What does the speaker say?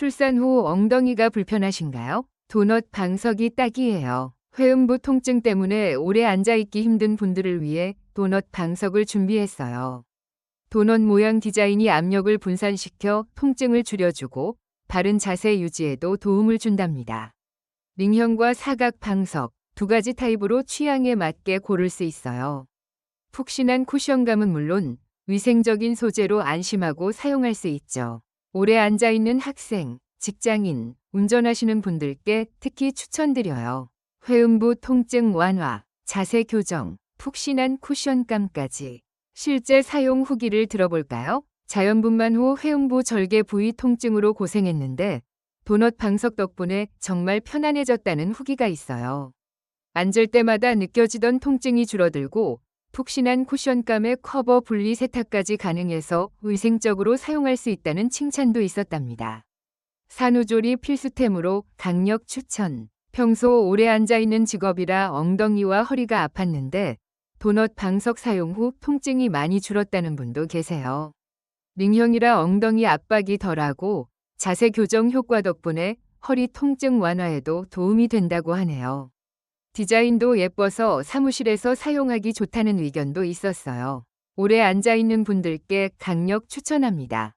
출산 후 엉덩이가 불편하신가요? 도넛 방석이 딱이에요. 회음부 통증 때문에 오래 앉아있기 힘든 분들을 위해 도넛 방석을 준비했어요. 도넛 모양 디자인이 압력을 분산시켜 통증을 줄여주고 바른 자세 유지에도 도움을 준답니다. 링형과 사각 방석 두 가지 타입으로 취향에 맞게 고를 수 있어요. 푹신한 쿠션감은 물론 위생적인 소재로 안심하고 사용할 수 있죠. 오래 앉아 있는 학생, 직장인, 운전하시는 분들께 특히 추천드려요. 회음부 통증 완화, 자세 교정, 푹신한 쿠션감까지. 실제 사용 후기를 들어볼까요? 자연분만 후 회음부 절개 부위 통증으로 고생했는데 도넛 방석 덕분에 정말 편안해졌다는 후기가 있어요. 앉을 때마다 느껴지던 통증이 줄어들고 푹신한 쿠션감에 커버 분리 세탁까지 가능해서 위생적으로 사용할 수 있다는 칭찬도 있었답니다. 산후조리 필수템으로 강력 추천. 평소 오래 앉아있는 직업이라 엉덩이와 허리가 아팠는데 도넛 방석 사용 후 통증이 많이 줄었다는 분도 계세요. 링형이라 엉덩이 압박이 덜하고 자세 교정 효과 덕분에 허리 통증 완화에도 도움이 된다고 하네요. 디자인도 예뻐서 사무실에서 사용하기 좋다는 의견도 있었어요. 오래 앉아있는 분들께 강력 추천합니다.